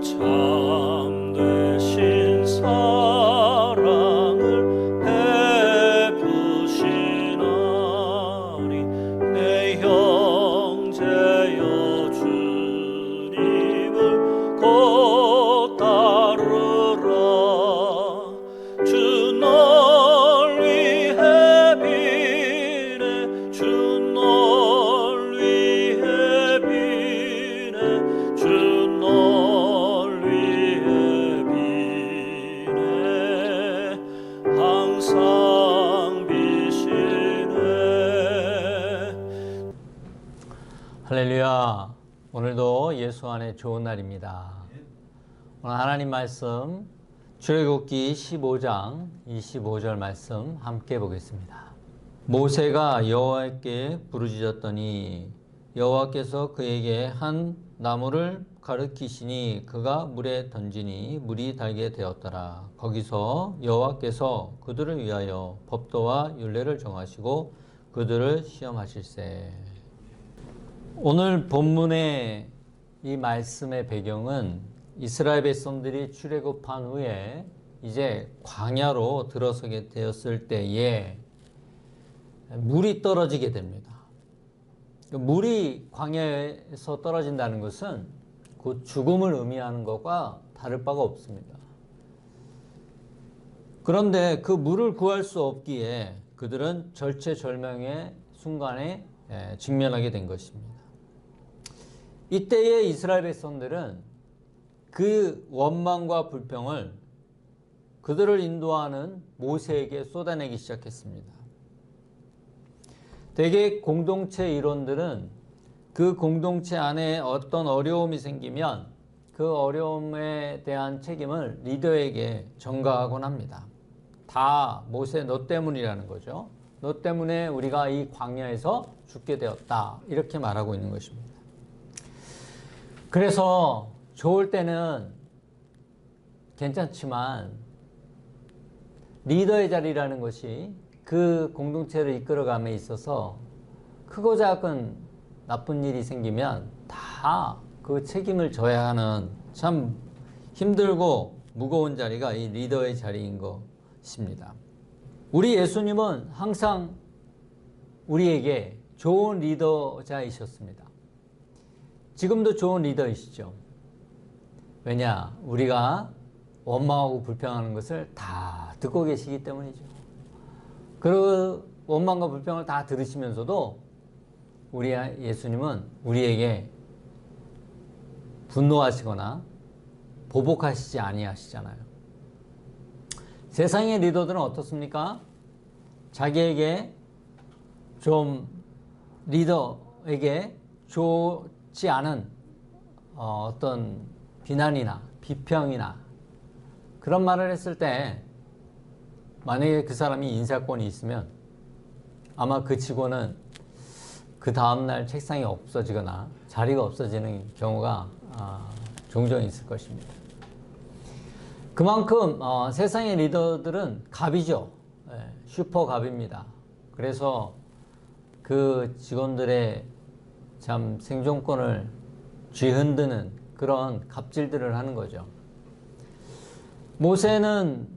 그참 좋은 날입니다. 오늘 하나님 말씀 출애굽기 15장 25절 말씀 함께 보겠습니다. 모세가 여호와께 부르짖었더니 여호와께서 그에게 한 나무를 가르키시니 그가 물에 던지니 물이 달게 되었더라. 거기서 여호와께서 그들을 위하여 법도와 율례를 정하시고 그들을 시험하실세. 오늘 본문의 이 말씀의 배경은 이스라엘 백성들이 출애굽한 후에 이제 광야로 들어서게 되었을 때에 물이 떨어지게 됩니다. 물이 광야에서 떨어진다는 것은 곧 죽음을 의미하는 것과 다를 바가 없습니다. 그런데 그 물을 구할 수 없기에 그들은 절체절명의 순간에 예, 직면하게 된 것입니다. 이때의 이스라엘 백성들은 그 원망과 불평을 그들을 인도하는 모세에게 쏟아내기 시작했습니다. 대개 공동체 일원들은 그 공동체 안에 어떤 어려움이 생기면 그 어려움에 대한 책임을 리더에게 전가하곤 합니다. 다 모세 너 때문이라는 거죠. 너 때문에 우리가 이 광야에서 죽게 되었다. 이렇게 말하고 있는 것입니다. 그래서 좋을 때는 괜찮지만 리더의 자리라는 것이 그 공동체를 이끌어감에 있어서 크고 작은 나쁜 일이 생기면 다 그 책임을 져야 하는 참 힘들고 무거운 자리가 이 리더의 자리인 것입니다. 우리 예수님은 항상 우리에게 좋은 리더자이셨습니다. 지금도 좋은 리더이시죠. 왜냐? 우리가 원망하고 불평하는 것을 다 듣고 계시기 때문이죠. 그 원망과 불평을 다 들으시면서도 우리 예수님은 우리에게 분노하시거나 보복하시지 아니하시잖아요. 세상의 리더들은 어떻습니까? 자기에게 좀 리더에게 좋지 않은 어, 어떤 비난이나 비평이나 그런 말을 했을 때 만약에 그 사람이 인사권이 있으면 아마 그 직원은 그 다음날 책상이 없어지거나 자리가 없어지는 경우가 아, 종종 있을 것입니다. 그만큼 어, 세상의 리더들은 갑이죠. 예, 슈퍼 갑입니다. 그래서 그 직원들의 참 생존권을 쥐흔드는 그런 갑질들을 하는 거죠. 모세는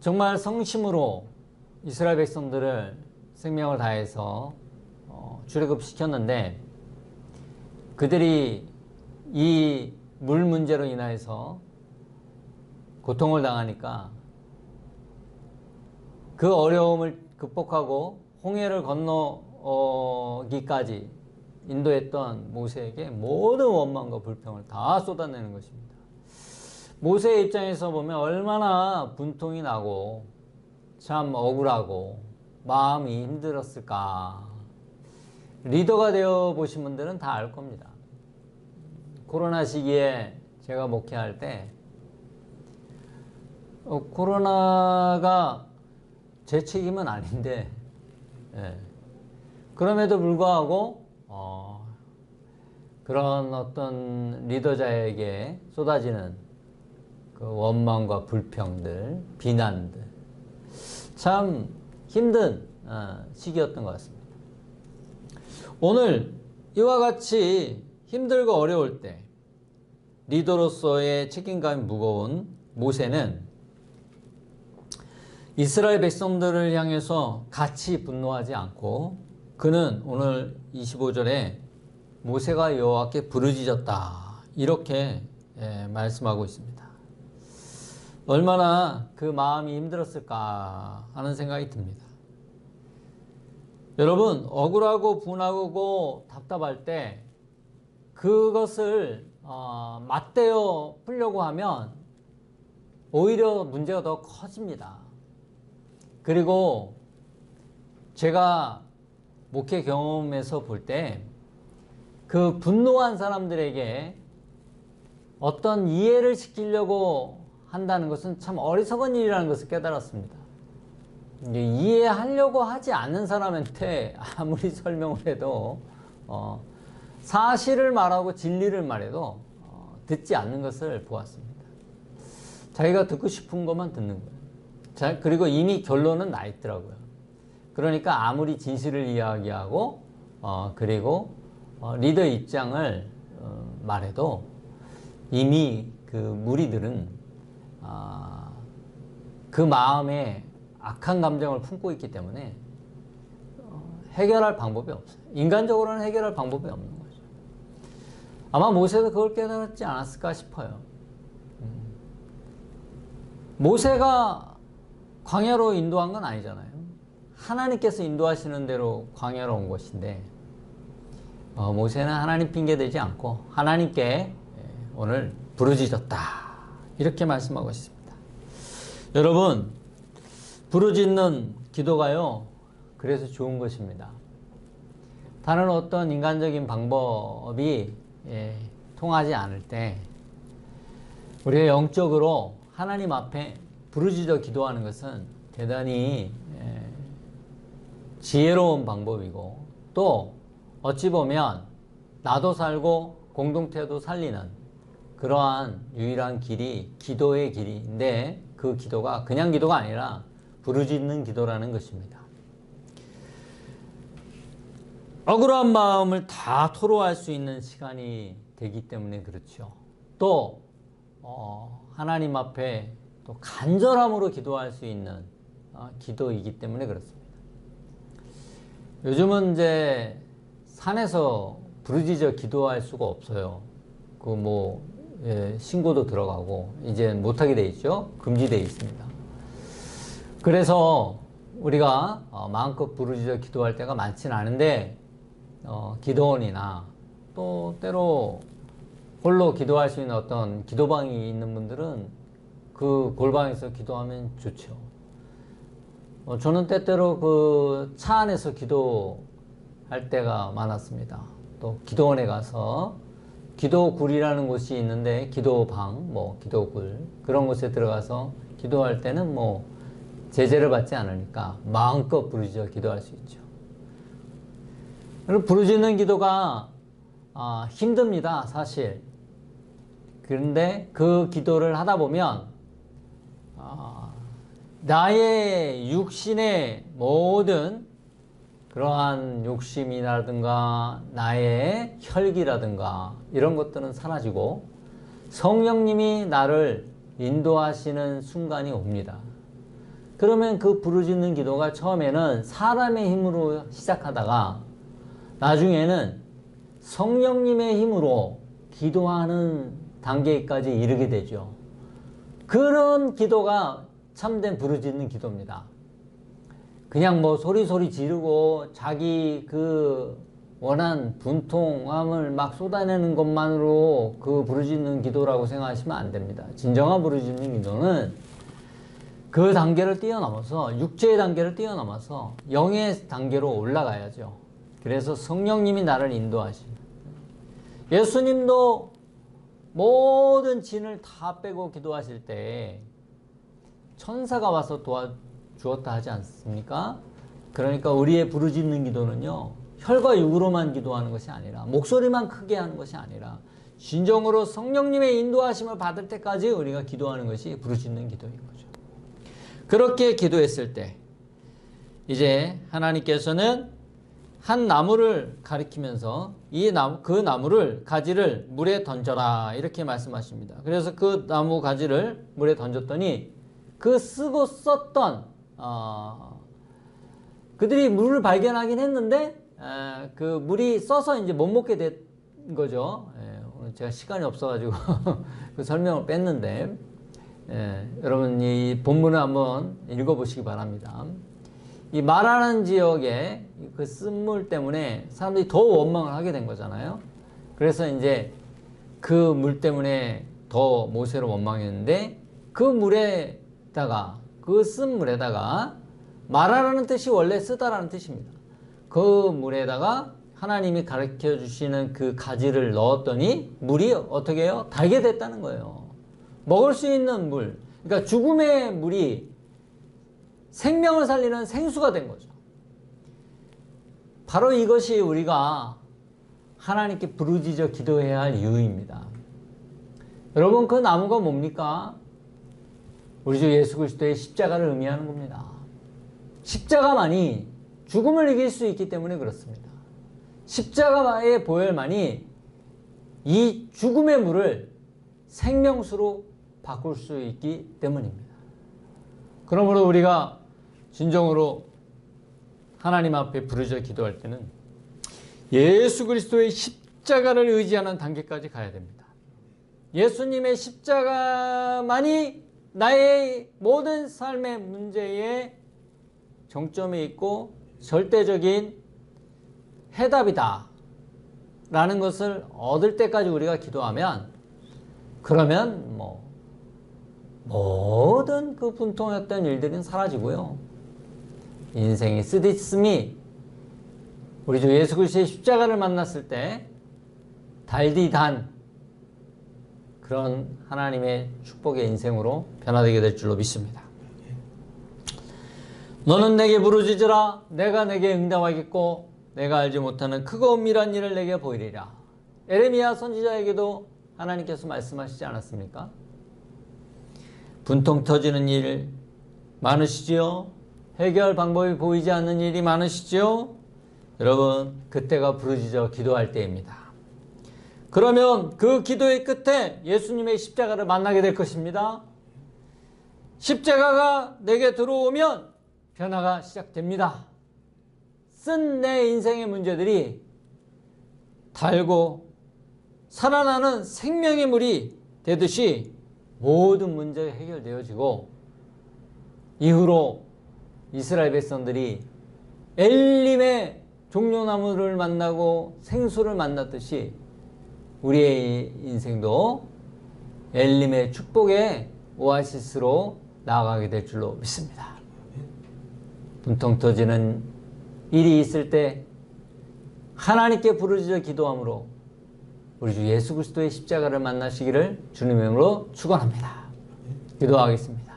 정말 성심으로 이스라엘 백성들을 생명을 다해서 어, 출애굽 시켰는데 그들이 이 물 문제로 인하여서 고통을 당하니까 그 어려움을 극복하고 홍해를 건너 기까지 인도했던 모세에게 모든 원망과 불평을 다 쏟아내는 것입니다. 모세의 입장에서 보면 얼마나 분통이 나고 참 억울하고 마음이 힘들었을까. 리더가 되어 보신 분들은 다 알 겁니다. 코로나 시기에 제가 목회할 때 어, 코로나가 제 책임은 아닌데 예. 그럼에도 불구하고 어, 그런 어떤 리더자에게 쏟아지는 그 원망과 불평들, 비난들 참 힘든 어, 시기였던 것 같습니다. 오늘 이와 같이 힘들고 어려울 때 리더로서의 책임감이 무거운 모세는 이스라엘 백성들을 향해서 같이 분노하지 않고 그는 오늘 25절에 모세가 여호와께 부르짖었다 이렇게 예, 말씀하고 있습니다. 얼마나 그 마음이 힘들었을까 하는 생각이 듭니다. 여러분 억울하고 분하고 답답할 때 그것을 어, 맞대어 풀려고 하면 오히려 문제가 더 커집니다. 그리고 제가 목회 경험에서 볼 때 그 분노한 사람들에게 어떤 이해를 시키려고 한다는 것은 참 어리석은 일이라는 것을 깨달았습니다. 이해하려고 하지 않는 사람한테 아무리 설명을 해도 어, 사실을 말하고 진리를 말해도 어, 듣지 않는 것을 보았습니다. 자기가 듣고 싶은 것만 듣는 거예요. 자, 그리고 이미 결론은 나 있더라고요. 그러니까 아무리 진실을 이야기하고 어, 그리고 어, 리더 입장을 어, 말해도 이미 그 무리들은 아, 그 마음에 악한 감정을 품고 있기 때문에 어, 해결할 방법이 없어요. 인간적으로는 해결할 방법이 없는 거죠. 아마 모세도 그걸 깨달았지 않았을까 싶어요. 음. 모세가 광야로 인도한 건 아니잖아요. 하나님께서 인도하시는 대로 광야로 온 것인데 어, 모세는 하나님 핑계 대지 않고 하나님께 예, 오늘 부르짖었다 이렇게 말씀하고 있습니다. 여러분 부르짖는 기도가요 그래서 좋은 것입니다. 다른 어떤 인간적인 방법이 예, 통하지 않을 때 우리가 영적으로 하나님 앞에 부르짖어 기도하는 것은 대단히 예, 지혜로운 방법이고 또 어찌 보면 나도 살고 공동체도 살리는 그러한 유일한 길이 기도의 길인데 그 기도가 그냥 기도가 아니라 부르짖는 기도라는 것입니다. 억울한 마음을 다 토로할 수 있는 시간이 되기 때문에 그렇죠. 또 어, 하나님 앞에 또 간절함으로 기도할 수 있는 어, 기도이기 때문에 그렇습니다. 요즘은 이제 산에서 부르짖어 기도할 수가 없어요. 그뭐 신고도 들어가고 이제 못하게 돼 있죠. 금지돼 있습니다. 그래서 우리가 어, 마음껏 부르짖어 기도할 때가 많지는 않은데 어, 기도원이나 또 때로 홀로 기도할 수 있는 어떤 기도방이 있는 분들은 그 골방에서 기도하면 좋죠. 어, 저는 때때로 그 차 안에서 기도할 때가 많았습니다. 또 기도원에 가서 기도굴이라는 곳이 있는데 기도방, 뭐 기도굴 그런 곳에 들어가서 기도할 때는 뭐 제재를 받지 않으니까 마음껏 부르짖어 기도할 수 있죠. 그리고 부르짖는 기도가 아, 힘듭니다, 사실. 그런데 그 기도를 하다 보면 아, 나의 육신의 모든 그러한 욕심이라든가 나의 혈기라든가 이런 것들은 사라지고 성령님이 나를 인도하시는 순간이 옵니다. 그러면 그 부르짖는 기도가 처음에는 사람의 힘으로 시작하다가 나중에는 성령님의 힘으로 기도하는 단계까지 이르게 되죠. 그런 기도가 참된 부르짖는 기도입니다. 그냥 뭐 소리소리 지르고 자기 그 원한 분통함을 막 쏟아내는 것만으로 그 부르짖는 기도라고 생각하시면 안 됩니다. 진정한 부르짖는 기도는 그 단계를 뛰어넘어서 육체의 단계를 뛰어넘어서 영의 단계로 올라가야죠. 그래서 성령님이 나를 인도하십니다. 예수님도 모든 진을 다 빼고 기도하실 때 천사가 와서 도와주었다 하지 않습니까? 그러니까 우리의 부르짖는 기도는요, 혈과 육으로만 기도하는 것이 아니라, 목소리만 크게 하는 것이 아니라, 진정으로 성령님의 인도하심을 받을 때까지 우리가 기도하는 것이 부르짖는 기도인 거죠. 그렇게 기도했을 때, 이제 하나님께서는 한 나무를 가리키면서 이 나무 그 나무를 가지를 물에 던져라 이렇게 말씀하십니다. 그래서 그 나무 가지를 물에 던졌더니 그 쓰고 썼던 어, 그들이 물을 발견하긴 했는데 에, 그 물이 써서 이제 못 먹게 된 거죠. 예, 오늘 제가 시간이 없어가지고 그 설명을 뺐는데 예, 여러분 이 본문을 한번 읽어보시기 바랍니다. 이 말하는 지역에 그 쓴물 때문에 사람들이 더 원망을 하게 된 거잖아요. 그래서 이제 그 물 때문에 더 모세를 원망했는데 그 물에 다가 그 쓴 물에다가 말하라는 뜻이 원래 쓰다라는 뜻입니다. 그 물에다가 하나님이 가르쳐 주시는 그 가지를 넣었더니 물이 어떻게 해요? 달게 됐다는 거예요. 먹을 수 있는 물. 그러니까 죽음의 물이 생명을 살리는 생수가 된 거죠. 바로 이것이 우리가 하나님께 부르짖어 기도해야 할 이유입니다. 여러분 그 나무가 뭡니까? 우리 주 예수 그리스도의 십자가를 의미하는 겁니다. 십자가만이 죽음을 이길 수 있기 때문에 그렇습니다. 십자가의 보혈만이 이 죽음의 물을 생명수로 바꿀 수 있기 때문입니다. 그러므로 우리가 진정으로 하나님 앞에 부르짖어 기도할 때는 예수 그리스도의 십자가를 의지하는 단계까지 가야 됩니다. 예수님의 십자가만이 나의 모든 삶의 문제에 정점에 있고 절대적인 해답이다. 라는 것을 얻을 때까지 우리가 기도하면 그러면 뭐 모든 그 분통했던 일들은 사라지고요. 인생의 쓰디씀이 우리 주 예수 그리스도의 십자가를 만났을 때 달디 단 그런 하나님의 축복의 인생으로 변화되게 될 줄로 믿습니다. 너는 내게 부르짖으라 내가 내게 응답하겠고 내가 알지 못하는 크고 은밀한 일을 내게 보이리라. 에레미야 선지자에게도 하나님께서 말씀하시지 않았습니까? 분통 터지는 일 많으시지요? 해결 방법이 보이지 않는 일이 많으시지요? 여러분, 그때가 부르짖어 기도할 때입니다. 그러면 그 기도의 끝에 예수님의 십자가를 만나게 될 것입니다. 십자가가 내게 들어오면 변화가 시작됩니다. 쓴 내 인생의 문제들이 달고 살아나는 생명의 물이 되듯이 모든 문제가 해결되어지고 이후로 이스라엘 백성들이 엘림의 종려나무를 만나고 생수를 만났듯이 우리의 인생도 엘림의 축복의 오아시스로 나아가게 될 줄로 믿습니다. 분통 터지는 일이 있을 때 하나님께 부르짖어 기도함으로 우리 주 예수 그리스도의 십자가를 만나시기를 주님의 이름으로 축원합니다. 기도하겠습니다.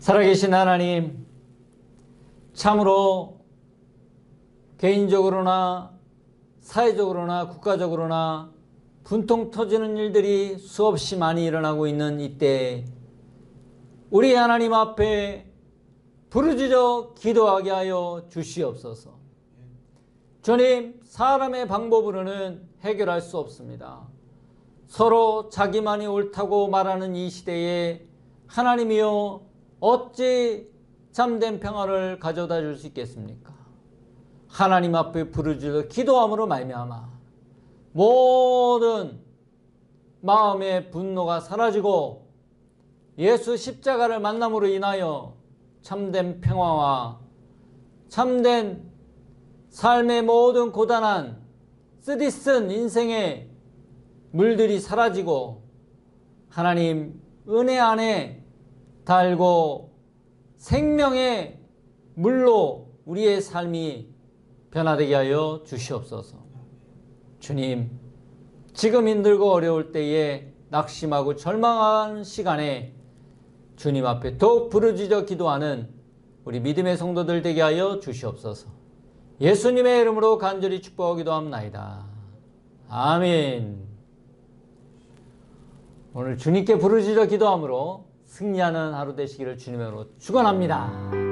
살아계신 하나님 참으로 개인적으로나 사회적으로나 국가적으로나 분통 터지는 일들이 수없이 많이 일어나고 있는 이때 우리 하나님 앞에 부르짖어 기도하게 하여 주시옵소서. 주님, 사람의 방법으로는 해결할 수 없습니다. 서로 자기만이 옳다고 말하는 이 시대에 하나님이여 어찌 참된 평화를 가져다 줄 수 있겠습니까? 하나님 앞에 부르짖어 기도함으로 말미암아 모든 마음의 분노가 사라지고 예수 십자가를 만남으로 인하여 참된 평화와 참된 삶의 모든 고단한 쓰디쓴 인생의 물들이 사라지고 하나님 은혜 안에 달고 생명의 물로 우리의 삶이 변화되게 하여 주시옵소서. 주님, 지금 힘들고 어려울 때에 낙심하고 절망하는 시간에 주님 앞에 더욱 부르짖어 기도하는 우리 믿음의 성도들 되게 하여 주시옵소서. 예수님의 이름으로 간절히 축복하기도 합나이다. 아멘. 오늘 주님께 부르짖어 기도함으로 승리하는 하루 되시기를 주님으로 축원합니다.